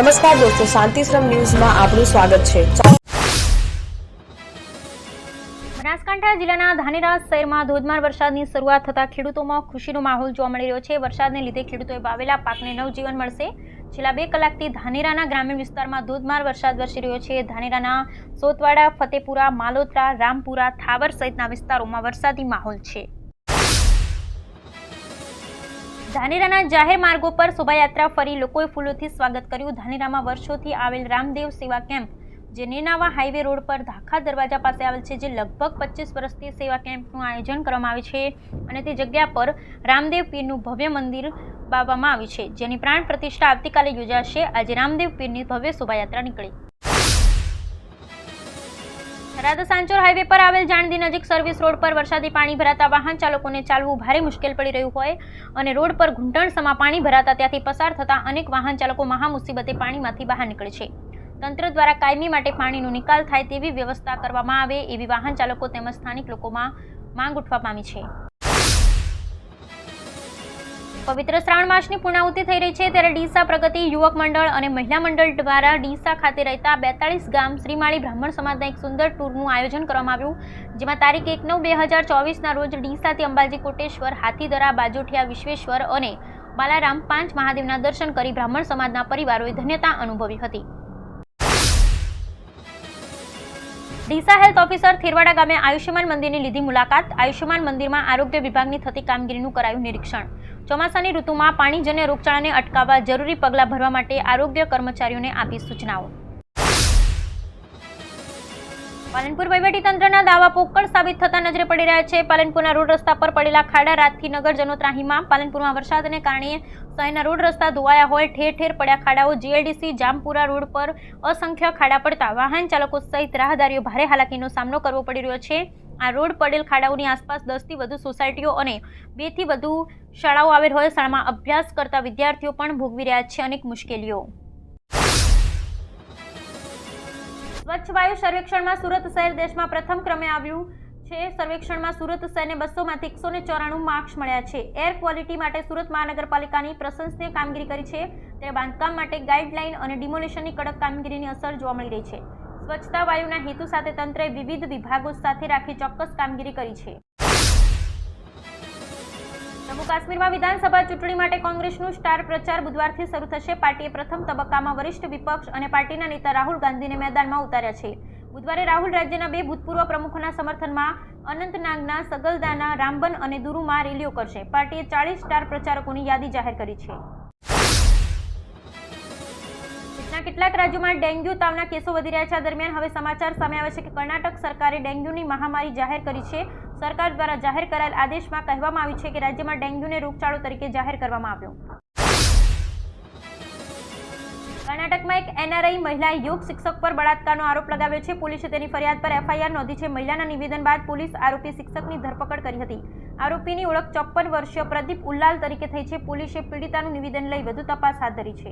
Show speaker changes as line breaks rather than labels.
નમસ્કાર દોસ્તો શાંતિશ્રમ ન્યૂઝમાં આપનું સ્વાગત છે.
બનાસકાંઠા જિલ્લાના ધાનેરા શહેરમાં ધોધમાર વરસાદની શરૂઆત થતાં ખેડૂતોમાં ખુશીનો માહોલ જોવા મળી રહ્યો છે. વરસાદને લીધે ખેડૂતોએ વાવેલા પાકને નવજીવન મળશે. છેલ્લા બે કલાકથી ધાનેરાના ગ્રામીણ વિસ્તારમાં ધોધમાર વરસાદ વરસી રહ્યો છે. ધાનેરાના સોતવાડા, ફતેપુરા, માલોત્રા, રામપુરા, થાવર સહિતના વિસ્તારોમાં વરસાદી માહોલ છે. ધાનેરાના જાહેર માર્ગો પર શોભાયાત્રા ફરી લોકોએ ફૂલોથી સ્વાગત કર્યું. ધાનેરામાં વર્ષોથી આવેલ રામદેવ સેવા કેમ્પ, જે નેનાવા હાઈવે રોડ પર ધાખા દરવાજા પાસે આવેલ છે, જે લગભગ પચીસ વર્ષથી સેવા કેમ્પનું આયોજન કરવામાં આવે છે અને તે જગ્યા પર રામદેવ પીરનું ભવ્ય મંદિર બાવવામાં આવ્યું છે, જેની પ્રાણ પ્રતિષ્ઠા આવતીકાલે યોજાશે. આજે રામદેવ પીરની ભવ્ય શોભાયાત્રા નીકળી. થરાદ સાંચોર હાઈવે પર આવેલ જાણદી નજીક સર્વિસ રોડ પર વરસાદી પાણી ભરાતા વાહન ચાલકોને ચાલવું ભારે મુશ્કેલ પડી રહ્યું હોય અને રોડ પર ઘૂંટણસમાં પાણી ભરાતા ત્યાંથી પસાર થતા અનેક વાહન ચાલકો મહા મુસીબતે પાણીમાંથી બહાર નીકળે છે. તંત્ર દ્વારા કાયમી માટે પાણીનો નિકાલ થાય તેવી વ્યવસ્થા કરવામાં આવે એવી વાહન ચાલકો તેમજ સ્થાનિક લોકોમાં માંગ ઉઠવા પામી છે. પવિત્ર શ્રાવણ માસની પૂર્ણાહુતિ થઈ રહી છે ત્યારે ડીસા પ્રગતિ યુવક મંડળ અને મહિલા મંડળ દ્વારા ડીસા ખાતે રહેતા બેતાળીસ ગામ શ્રીમાળી બ્રાહ્મણ સમાજના એક સુંદર ટૂરનું આયોજન કરવામાં આવ્યું, જેમાં તારીખ એક નવ બે હજાર ચોવીસના રોજ ડીસાથી અંબાજી કોટેશ્વર, હાથીદરા, બાજોઠિયા, વિશ્વેશ્વર અને બાલારામ પાંચ મહાદેવના દર્શન કરી બ્રાહ્મણ સમાજના પરિવારોએ ધન્યતા અનુભવી હતી. ડીસા હેલ્થ ઓફિસર થેરવાડા ગામે આયુષ્યમાન મંદિરની લીધી મુલાકાત. આયુષ્યમાન મંદિરમાં આરોગ્ય વિભાગની થતી કામગીરીનું કરાયું નિરીક્ષણ. ચોમાસાની ઋતુમાં પાણીજન્ય રોગચાળાને અટકાવવા જરૂરી પગલાં ભરવા માટે આરોગ્ય કર્મચારીઓને આપી સૂચનાઓ. પાલનપુર તંત્રના દાવા પોકળ સાબિત થતા નજરે પડી રહ્યા છે. પાલનપુરના રોડ રસ્તા પર પડેલા ખાડા રાતથી નગરજનો ત્રાહીમાં પાલનપુરમાં વરસાદને કારણે શહેરના રોડ રસ્તા ધોવાયા હોય, ઠેર ઠેર પડ્યા ખાડાઓ. જીએલડીસી જામપુરા રોડ પર અસંખ્ય ખાડા પડતા વાહન ચાલકો સહિત રાહદારીઓ ભારે હાલાકીનો સામનો કરવો પડી રહ્યો છે. આ રોડ પડેલ ખાડાઓની આસપાસ દસથી વધુ સોસાયટીઓ અને બેથી વધુ શાળાઓ આવેલ હોય, શાળામાં અભ્યાસ કરતા વિદ્યાર્થીઓ પણ ભોગવી રહ્યા છે અનેક મુશ્કેલીઓ. સ્વચ્છ વાયુ સર્વેક્ષણમાં સુરત શહેર દેશમાં પ્રથમ ક્રમે આવ્યું છે. સર્વેક્ષણમાં સુરત શહેરને બસોમાંથી એકસો ને ચોરાણું માર્ક્સ મળ્યા છે. એર ક્વોલિટી માટે સુરત મહાનગરપાલિકાની પ્રશંસનીય કામગીરી કરી છે. ત્યારે બાંધકામ માટે ગાઈડલાઈન અને ડિમોલિશનની કડક કામગીરીની અસર જોવા મળી રહી છે. સ્વચ્છતા વાયુના હેતુ સાથે તંત્રએ વિવિધ વિભાગો સાથે રાખી ચોક્કસ કામગીરી કરી છે. જમ્મુ કાશ્મીરમાં વિધાનસભા ચૂંટણી માટે કોંગ્રેસનું સ્ટાર પ્રચાર બુધવારથી શરૂ થશે. પાર્ટીએ પ્રથમ તબક્કામાં વરિષ્ઠ વિપક્ષ અને પાર્ટીના નેતા રાહુલ ગાંધીને મેદાનમાં ઉતાર્યા છે. બુધવારે રાહુલ રાજ્યના બે ભૂતપૂર્વ પ્રમુખોના સમર્થનમાં અનંતનાગના સગલદાના રામબન અને દુરુમાં રેલીઓ કરશે. પાર્ટીએ ચાલીસ સ્ટાર પ્રચારકોની યાદી જાહેર કરી છે. કેટલાક રાજ્યોમાં ડેન્ગ્યુ તાવના કેસો વધી રહ્યા છે. દરમિયાન હવે સમાચાર સામે આવે છે કે કર્ણાટક સરકારે ડેન્ગ્યુની મહામારી જાહેર કરી છે. સરકાર દ્વારા જાહેર કરાયેલ આદેશમાં કહેવામાં આવ્યું છે કે રાજ્યમાં ડેન્ગ્યુને રોગચાળો તરીકે જાહેર કરવામાં આવ્યો. કર્ણાટકમાં એક એનઆરઆઈ મહિલા યોગ શિક્ષક પર બળાત્કારનો આરોપ લગાવ્યો છે. પોલીસે તેની ફરિયાદ પર એફઆઈઆર નોંધી છે. મહિલાના નિવેદન બાદ પોલીસ આરોપી શિક્ષકની ધરપકડ કરી હતી. આરોપીની ઓળખ ચોપ્પન વર્ષીય પ્રદીપ ઉલ્લાલ તરીકે થઈ છે. પોલીસે પીડિતાનું નિવેદન લઈ વધુ તપાસ હાથ ધરી છે.